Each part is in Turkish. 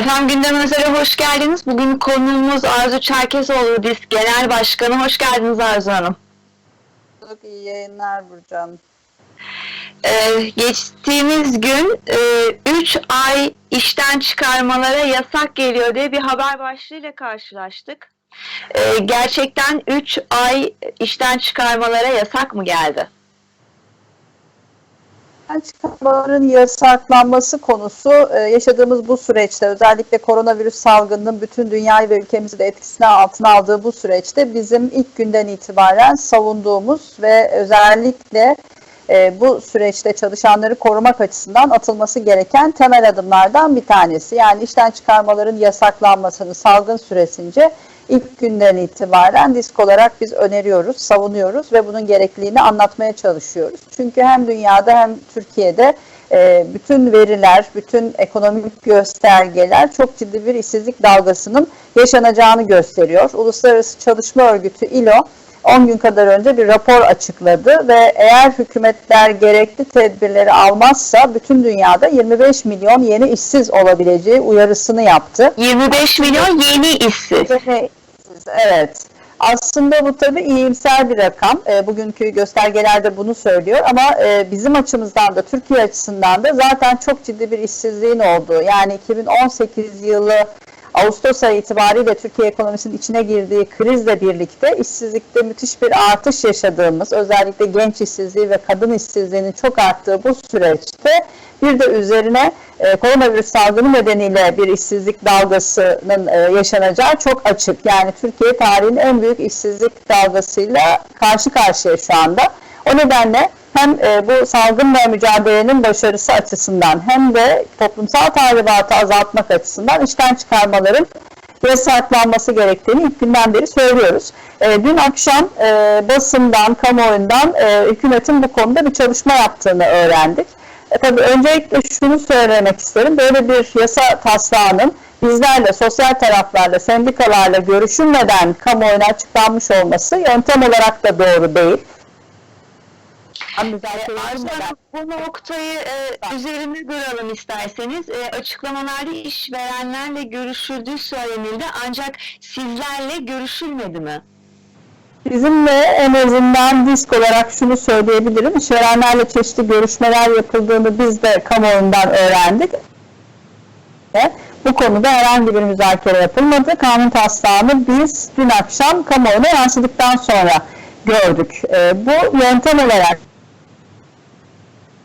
Efendim gündem özele hoş geldiniz. Bugün konuğumuz Arzu Çerkezoğlu DİSK Genel Başkanı. Hoş geldiniz Arzu Hanım. Çok iyi yayınlar Burcan. Ee, geçtiğimiz gün 3 ay işten çıkarmalara yasak geliyor diye bir haber başlığıyla karşılaştık. Ee, gerçekten 3 ay işten çıkarmalara yasak mı geldi? Çıkarmaların yasaklanması konusu e, yaşadığımız bu süreçte özellikle koronavirüs salgınının bütün dünyayı ve ülkemizi de etkisine altına aldığı bu süreçte bizim ilk günden itibaren savunduğumuz ve özellikle e, bu süreçte çalışanları korumak açısından atılması gereken temel adımlardan bir tanesi. Yani işten çıkarmaların yasaklanmasını salgın süresince ilk günden itibaren disk olarak biz öneriyoruz, savunuyoruz ve bunun gerekliliğini anlatmaya çalışıyoruz. Çünkü hem dünyada hem Türkiye'de e, bütün veriler, bütün ekonomik göstergeler çok ciddi bir işsizlik dalgasının yaşanacağını gösteriyor. Uluslararası Çalışma Örgütü ILO 10 gün kadar önce bir rapor açıkladı ve eğer hükümetler gerekli tedbirleri almazsa bütün dünyada 25 milyon yeni işsiz olabileceği uyarısını yaptı. 25 milyon yeni işsiz. Evet. Aslında bu tabii iyimser bir rakam. E, bugünkü göstergelerde bunu söylüyor ama e, bizim açımızdan da Türkiye açısından da zaten çok ciddi bir işsizliğin olduğu yani 2018 yılı Ağustos ayı itibariyle Türkiye ekonomisinin içine girdiği krizle birlikte işsizlikte müthiş bir artış yaşadığımız, özellikle genç işsizliği ve kadın işsizliğinin çok arttığı bu süreçte bir de üzerine e, koronavirüs salgını nedeniyle bir işsizlik dalgasının e, yaşanacağı çok açık. Yani Türkiye tarihin en büyük işsizlik dalgasıyla karşı karşıya şu anda. O nedenle hem e, bu salgınla mücadelenin başarısı açısından hem de toplumsal tahribatı azaltmak açısından işten çıkarmaların yasaklanması gerektiğini ilk günden beri söylüyoruz. E, dün akşam e, basından, kamuoyundan e, hükümetin bu konuda bir çalışma yaptığını öğrendik. E, tabii öncelikle şunu söylemek isterim. Böyle bir yasa taslağının bizlerle, sosyal taraflarla, sendikalarla görüşülmeden kamuoyuna açıklanmış olması yöntem olarak da doğru değil. Arzu Hanım, bu noktayı e, üzerine duralım isterseniz. E, açıklamalarda işverenlerle görüşüldüğü söylenildi ancak sizlerle görüşülmedi mi? Bizimle en azından disk olarak şunu söyleyebilirim. İşverenlerle çeşitli görüşmeler yapıldığını biz de kamuoyundan öğrendik. Bu konuda herhangi bir müzakere yapılmadı. Kanun taslağını biz dün akşam kamuoyuna yansıdıktan sonra gördük. E, bu yöntem olarak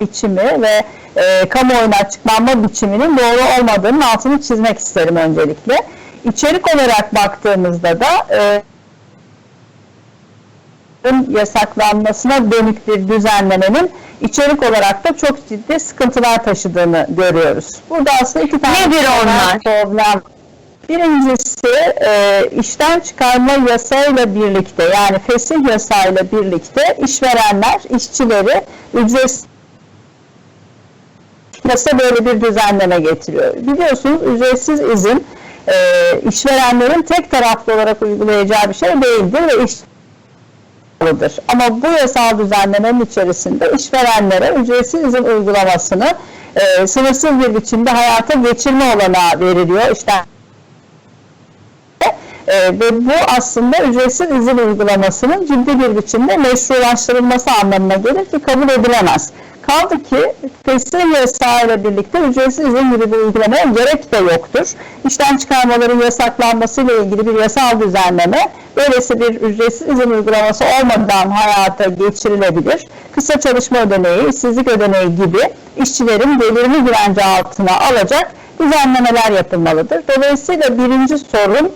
biçimi ve e, kamuoyuna açıklanma biçiminin doğru olmadığının altını çizmek isterim öncelikle. İçerik olarak baktığımızda da e, yasaklanmasına dönük bir düzenlemenin içerik olarak da çok ciddi sıkıntılar taşıdığını görüyoruz. Burada aslında iki tane Nedir onlar? problem. Birincisi e, işten çıkarma yasayla birlikte yani fesih yasayla birlikte işverenler işçileri ücretsiz yasa böyle bir düzenleme getiriyor. Biliyorsunuz ücretsiz izin e, işverenlerin tek taraflı olarak uygulayacağı bir şey değildir ve iş ama bu yasal düzenlemenin içerisinde işverenlere ücretsiz izin uygulamasını e, sınırsız bir biçimde hayata geçirme olanağı veriliyor. İşte e, ve bu aslında ücretsiz izin uygulamasının ciddi bir biçimde meşrulaştırılması anlamına gelir ki kabul edilemez. Kaldı ki fesih yasağıyla birlikte ücretsiz izin gibi bir uygulamaya gerek de yoktur. İşten çıkarmaların yasaklanmasıyla ilgili bir yasal düzenleme böylesi bir ücretsiz izin uygulaması olmadan hayata geçirilebilir. Kısa çalışma ödeneği, işsizlik ödeneği gibi işçilerin gelirini güvence altına alacak düzenlemeler yapılmalıdır. Dolayısıyla birinci sorun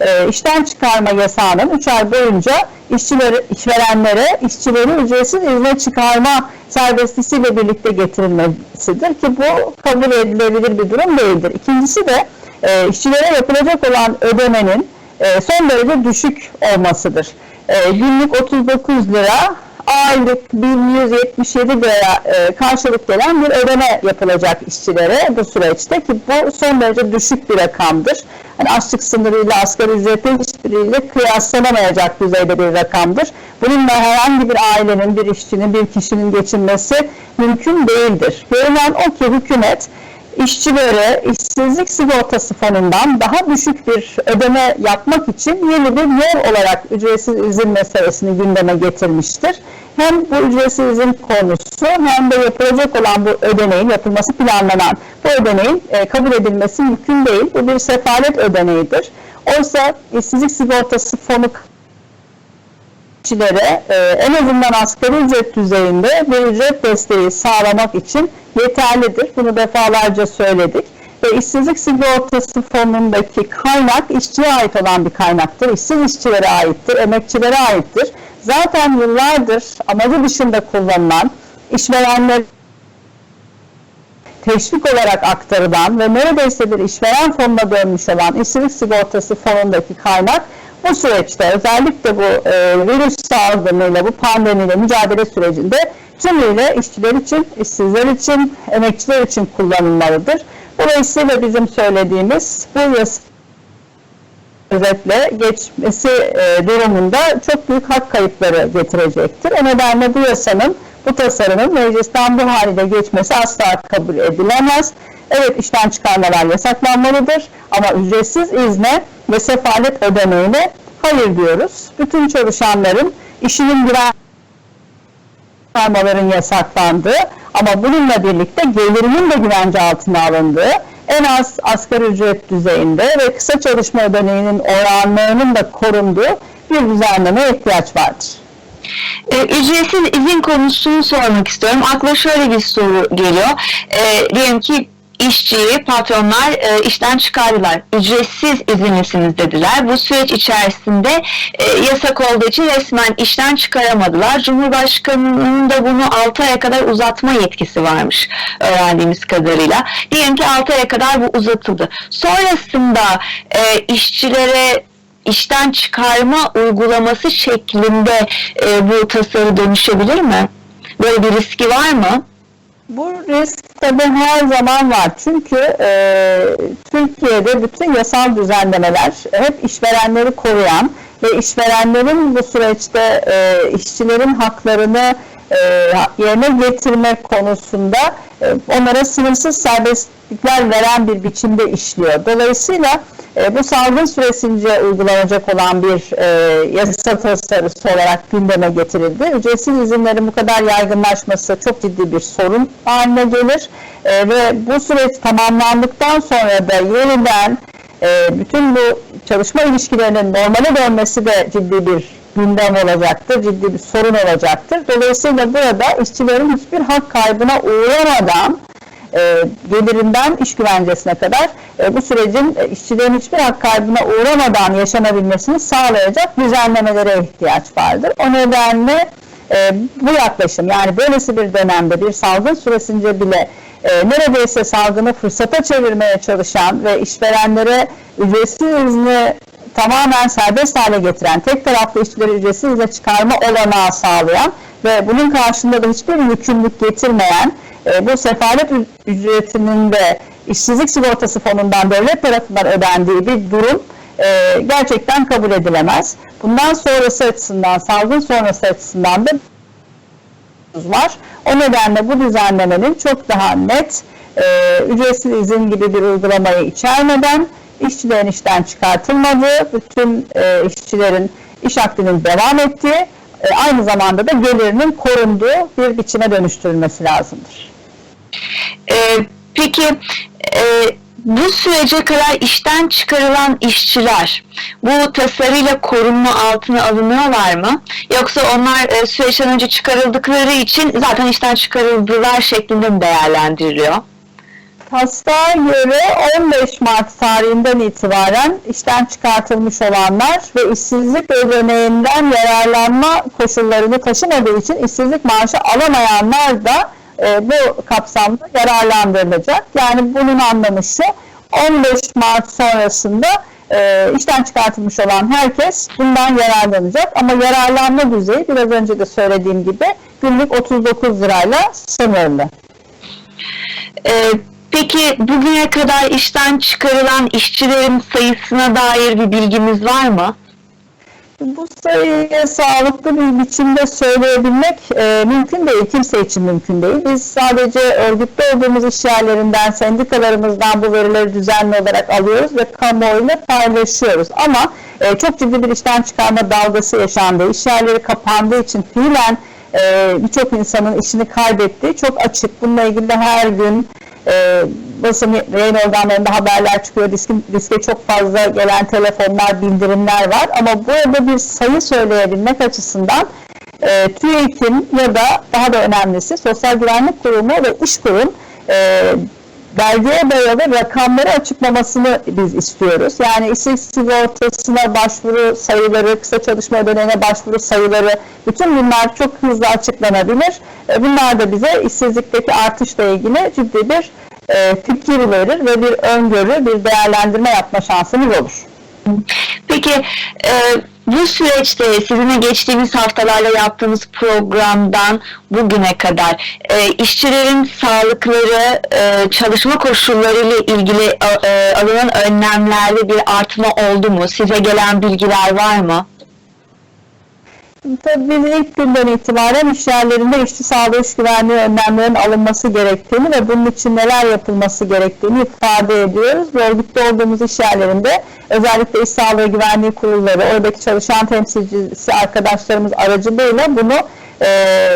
e, işten çıkarma yasağının 3 ay boyunca işçileri, işverenlere işçileri ücretsiz izne çıkarma serbestisiyle birlikte getirilmesidir ki bu kabul edilebilir bir durum değildir. İkincisi de e, işçilere yapılacak olan ödemenin e, son derece düşük olmasıdır. E, günlük 39 lira aylık 1177 liraya e, karşılık gelen bir ödeme yapılacak işçilere bu süreçte ki bu son derece düşük bir rakamdır. Hani açlık sınırıyla asgari ücretin hiçbiriyle kıyaslanamayacak düzeyde bir rakamdır. Bununla herhangi bir ailenin, bir işçinin, bir kişinin geçinmesi mümkün değildir. Görünen o ki hükümet işçilere işsizlik sigortası fonundan daha düşük bir ödeme yapmak için yeni bir yol olarak ücretsiz izin meselesini gündeme getirmiştir. Hem bu ücretsiz izin konusu hem de yapılacak olan bu ödeneğin, yapılması planlanan bu ödeneğin e, kabul edilmesi mümkün değil. Bu bir sefalet ödeneğidir. Oysa işsizlik sigortası fonu kişilere e, en azından asgari ücret düzeyinde bir ücret desteği sağlamak için yeterlidir. Bunu defalarca söyledik. Ve işsizlik sigortası fonundaki kaynak işçiye ait olan bir kaynaktır. İşsiz işçilere aittir, emekçilere aittir. Zaten yıllardır amacı dışında kullanılan işverenler teşvik olarak aktarılan ve neredeyse bir işveren fonuna dönmüş olan işsizlik sigortası fonundaki kaynak bu süreçte özellikle bu e, virüs salgınıyla, bu pandemiyle mücadele sürecinde tümüyle işçiler için, işsizler için, emekçiler için kullanılmalıdır. Dolayısıyla bizim söylediğimiz bu yasa özetle geçmesi e, durumunda çok büyük hak kayıpları getirecektir. O nedenle bu yasanın, bu tasarımın meclisten bu haliyle geçmesi asla kabul edilemez. Evet işten çıkarmalar yasaklanmalıdır ama ücretsiz izne ve sefalet ödeneğine hayır diyoruz. Bütün çalışanların işinin güven çıkarmaların yasaklandığı ama bununla birlikte gelirinin de güvence altına alındığı en az asgari ücret düzeyinde ve kısa çalışma ödeneğinin oranlarının da korunduğu bir düzenlemeye ihtiyaç vardır. E, ücretsiz izin konusunu sormak istiyorum. Akla şöyle bir soru geliyor. E, diyelim ki işçiyi patronlar e, işten çıkardılar. Ücretsiz izinlisiniz dediler. Bu süreç içerisinde e, yasak olduğu için resmen işten çıkaramadılar. Cumhurbaşkanının da bunu 6 aya kadar uzatma yetkisi varmış öğrendiğimiz kadarıyla. Diyelim ki 6 aya kadar bu uzatıldı. Sonrasında e, işçilere işten çıkarma uygulaması şeklinde e, bu tasarı dönüşebilir mi? Böyle bir riski var mı? Bu risk tabii her zaman var. Çünkü e, Türkiye'de bütün yasal düzenlemeler hep işverenleri koruyan ve işverenlerin bu süreçte e, işçilerin haklarını e, yerine getirmek konusunda onlara sınırsız serbestlikler veren bir biçimde işliyor. Dolayısıyla e, bu salgın süresince uygulanacak olan bir e, yasa tasarısı olarak gündeme getirildi. Ücretsiz izinlerin bu kadar yaygınlaşması çok ciddi bir sorun haline gelir E, ve bu süreç tamamlandıktan sonra da yeniden e, bütün bu çalışma ilişkilerinin normale dönmesi de ciddi bir gündem olacaktır, ciddi bir sorun olacaktır. Dolayısıyla burada işçilerin hiçbir hak kaybına uğramadan e, gelirinden iş güvencesine kadar e, bu sürecin e, işçilerin hiçbir hak kaybına uğramadan yaşanabilmesini sağlayacak düzenlemelere ihtiyaç vardır. O nedenle e, bu yaklaşım yani böylesi bir dönemde bir salgın süresince bile e, neredeyse salgını fırsata çevirmeye çalışan ve işverenlere ücretsiz izni tamamen serbest hale getiren, tek taraflı işçileri ücretsiz izne çıkarma olanağı sağlayan ve bunun karşında da hiçbir yükümlülük getirmeyen e, bu sefalet ücretinin de işsizlik sigortası fonundan devlet tarafından ödendiği bir durum e, gerçekten kabul edilemez. Bundan sonrası açısından, salgın sonrası açısından da var. O nedenle bu düzenlemenin çok daha net, e, ücretsiz izin gibi bir uygulamayı içermeden işçilerin işten çıkartılmadığı, bütün e, işçilerin iş akdinin devam ettiği, e, aynı zamanda da gelirinin korunduğu bir biçime dönüştürülmesi lazımdır. E, peki e, bu sürece kadar işten çıkarılan işçiler bu tasarıyla korunma altına alınıyorlar mı? Yoksa onlar e, süreçten önce çıkarıldıkları için zaten işten çıkarıldılar şeklinde mi değerlendiriliyor? Taslağa göre 15 Mart tarihinden itibaren işten çıkartılmış olanlar ve işsizlik ödeneğinden yararlanma koşullarını taşımadığı için işsizlik maaşı alamayanlar da e, bu kapsamda yararlandırılacak. Yani bunun anlamı şu, 15 Mart sonrasında e, işten çıkartılmış olan herkes bundan yararlanacak ama yararlanma düzeyi biraz önce de söylediğim gibi günlük 39 lirayla sınırlı. E, peki bugüne kadar işten çıkarılan işçilerin sayısına dair bir bilgimiz var mı? Bu sayıyı sağlıklı bir biçimde söyleyebilmek e, mümkün değil. Kimse için mümkün değil. Biz sadece örgütte olduğumuz iş yerlerinden, sendikalarımızdan bu verileri düzenli olarak alıyoruz ve kamuoyuyla paylaşıyoruz. Ama e, çok ciddi bir işten çıkarma dalgası yaşandı. İş yerleri kapandığı için fiilen e, birçok insanın işini kaybettiği çok açık. Bununla ilgili her gün e, basın yayın organlarında haberler çıkıyor. Riske, riske çok fazla gelen telefonlar, bildirimler var. Ama burada bir sayı söyleyebilmek açısından e, TÜİK'in ya da daha da önemlisi Sosyal Güvenlik Kurumu ve İşkur'un e, belgeye dayalı rakamları açıklamasını biz istiyoruz. Yani işsizlik sigortasına başvuru sayıları, kısa çalışma ödeneğine başvuru sayıları, bütün bunlar çok hızlı açıklanabilir. E, Bunlar da bize işsizlikteki artışla ilgili ciddi bir e, fikir verir ve bir öngörü, bir değerlendirme yapma şansımız olur. Peki e, bu süreçte sizinle geçtiğimiz haftalarla yaptığımız programdan bugüne kadar e, işçilerin sağlıkları, e, çalışma koşulları ile ilgili e, e, alınan önlemlerde bir artma oldu mu? Size gelen bilgiler var mı? Tabii ilk günden itibaren iş yerlerinde işçi sağlığı iş güvenliği önlemlerinin alınması gerektiğini ve bunun için neler yapılması gerektiğini ifade ediyoruz. Ve örgütte olduğumuz iş yerlerinde özellikle iş sağlığı güvenliği kurulları, oradaki çalışan temsilcisi arkadaşlarımız aracılığıyla bunu e,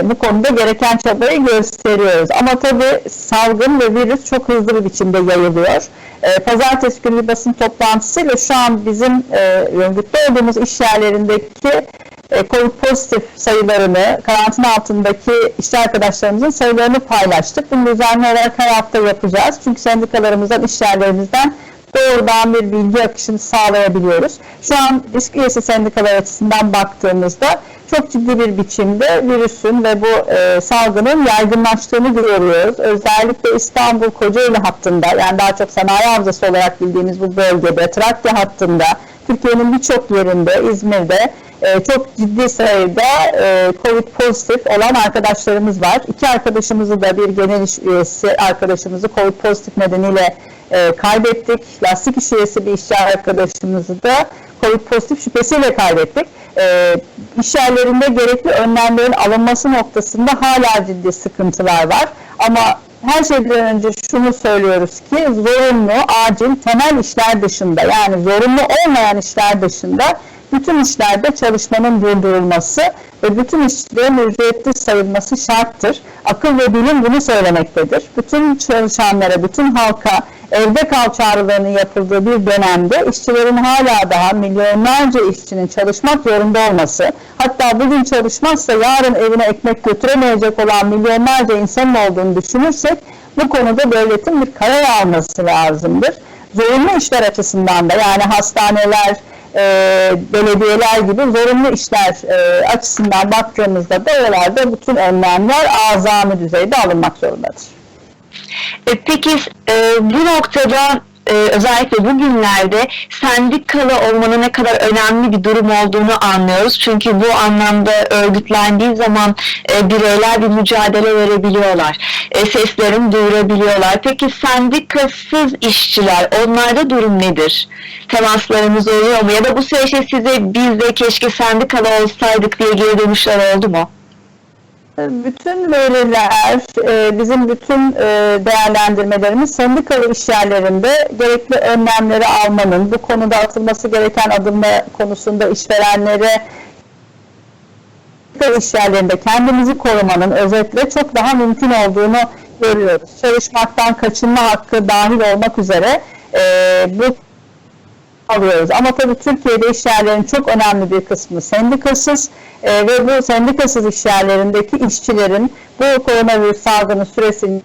bu konuda gereken çabayı gösteriyoruz. Ama tabii salgın ve virüs çok hızlı bir biçimde yayılıyor. E, pazartesi günü basın toplantısıyla şu an bizim e, örgütte olduğumuz iş yerlerindeki e, COVID pozitif sayılarını, karantina altındaki işçi arkadaşlarımızın sayılarını paylaştık. Bunu düzenli olarak her hafta yapacağız. Çünkü sendikalarımızdan, iş yerlerimizden doğrudan bir bilgi akışını sağlayabiliyoruz. Şu an risk üyesi sendikalar açısından baktığımızda çok ciddi bir biçimde virüsün ve bu e, salgının yaygınlaştığını görüyoruz. Özellikle İstanbul Kocaeli hattında yani daha çok sanayi havzası olarak bildiğimiz bu bölgede, Trakya hattında, Türkiye'nin birçok yerinde, İzmir'de e, çok ciddi sayıda e, COVID pozitif olan arkadaşlarımız var. İki arkadaşımızı da bir genel iş üyesi arkadaşımızı COVID pozitif nedeniyle e, kaybettik. Lastik iş üyesi bir işçi arkadaşımızı da COVID pozitif şüphesiyle kaybettik. E, iş yerlerinde gerekli önlemlerin alınması noktasında hala ciddi sıkıntılar var. Ama her şeyden önce şunu söylüyoruz ki zorunlu, acil, temel işler dışında yani zorunlu olmayan işler dışında bütün işlerde çalışmanın durdurulması ve bütün işlerin ücretli sayılması şarttır. Akıl ve bilim bunu söylemektedir. Bütün çalışanlara, bütün halka evde kal çağrılarının yapıldığı bir dönemde işçilerin hala daha milyonlarca işçinin çalışmak zorunda olması, hatta bugün çalışmazsa yarın evine ekmek götüremeyecek olan milyonlarca insanın olduğunu düşünürsek bu konuda devletin bir karar alması lazımdır. Zorunlu işler açısından da yani hastaneler, e, belediyeler gibi zorunlu işler e, açısından baktığımızda da oralarda bütün önlemler azami düzeyde alınmak zorundadır. E, Peki e, bu noktada e, özellikle bugünlerde sendikalı olmanın ne kadar önemli bir durum olduğunu anlıyoruz. Çünkü bu anlamda örgütlendiği zaman e, bireyler bir mücadele verebiliyorlar. E, seslerini duyurabiliyorlar. Peki sendikasız işçiler onlarda durum nedir? Temaslarınız oluyor mu? Ya da bu süreçte size biz de keşke sendikalı olsaydık diye geri dönüşler oldu mu? Bütün veriler, e, bizim bütün e, değerlendirmelerimiz sendikalı işyerlerinde gerekli önlemleri almanın, bu konuda atılması gereken adımlar konusunda işverenlere sendika işyerlerinde kendimizi korumanın özetle çok daha mümkün olduğunu görüyoruz. Çalışmaktan kaçınma hakkı dahil olmak üzere e, bu alıyoruz. Ama tabii Türkiye'de işyerlerin çok önemli bir kısmı sendikasız e, ve bu sendikasız işyerlerindeki işçilerin bu koronavirüs salgını süresinde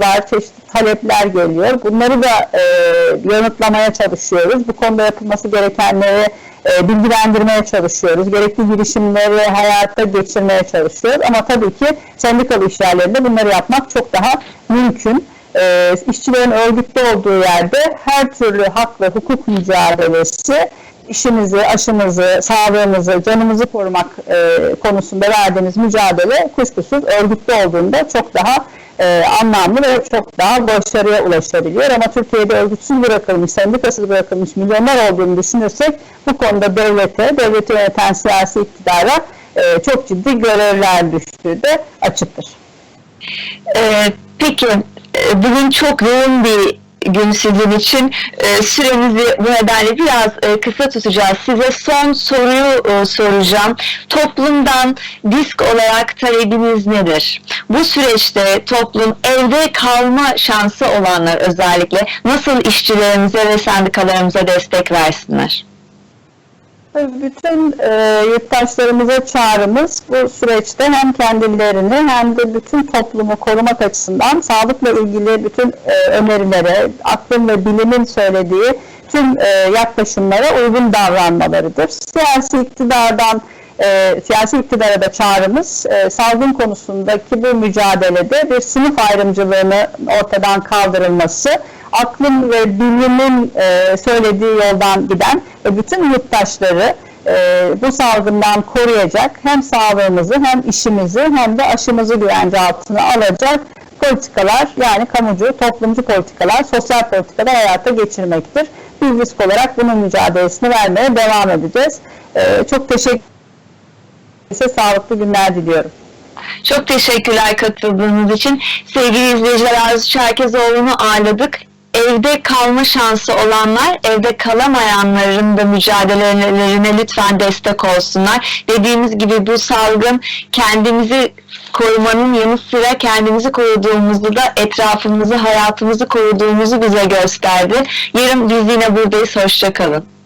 var, çeşitli talepler geliyor. Bunları da e, yanıtlamaya çalışıyoruz. Bu konuda yapılması gerekenleri e, bilgilendirmeye çalışıyoruz. Gerekli girişimleri hayata geçirmeye çalışıyoruz. Ama tabii ki sendikalı işyerlerinde bunları yapmak çok daha mümkün. E, işçilerin örgütte olduğu yerde her türlü hak ve hukuk mücadelesi işimizi, aşımızı, sağlığımızı, canımızı korumak e, konusunda verdiğimiz mücadele kuşkusuz örgütlü olduğunda çok daha e, anlamlı ve çok daha başarıya ulaşabiliyor. Ama Türkiye'de örgütsüz bırakılmış, sendikasız bırakılmış milyonlar olduğunu düşünürsek bu konuda devlete, devleti yöneten siyasi iktidara e, çok ciddi görevler düştüğü de açıktır. Ee, peki e, bugün çok yoğun bir gün sizin için Ee, süremizi bu nedenle biraz e, kısa tutacağız. Size son soruyu e, soracağım. Toplumdan disk olarak talebiniz nedir? Bu süreçte toplum evde kalma şansı olanlar özellikle nasıl işçilerimize ve sendikalarımıza destek versinler? Bütün e, yurttaşlarımıza çağrımız bu süreçte hem kendilerini hem de bütün toplumu korumak açısından sağlıkla ilgili bütün e, önerilere, aklın ve bilimin söylediği tüm e, yaklaşımlara uygun davranmalarıdır. Siyasi iktidardan e, siyasi iktidara da çağrımız e, salgın konusundaki bu mücadelede bir sınıf ayrımcılığını ortadan kaldırılması, aklın ve bilimin e, söylediği yoldan giden ve bütün yurttaşları e, bu salgından koruyacak hem sağlığımızı hem işimizi hem de aşımızı güvence altına alacak politikalar yani kamucu, toplumcu politikalar, sosyal politikalar hayata geçirmektir. Biz risk olarak bunun mücadelesini vermeye devam edeceğiz. E, çok teşekkür Size sağlıklı günler diliyorum. Çok teşekkürler katıldığınız için. Sevgili izleyiciler Arzu Çerkezoğlu'nu ağırladık. Evde kalma şansı olanlar, evde kalamayanların da mücadelelerine lütfen destek olsunlar. Dediğimiz gibi bu salgın kendimizi korumanın yanı sıra kendimizi koruduğumuzu da etrafımızı, hayatımızı koruduğumuzu bize gösterdi. Yarın biz yine buradayız. Hoşçakalın.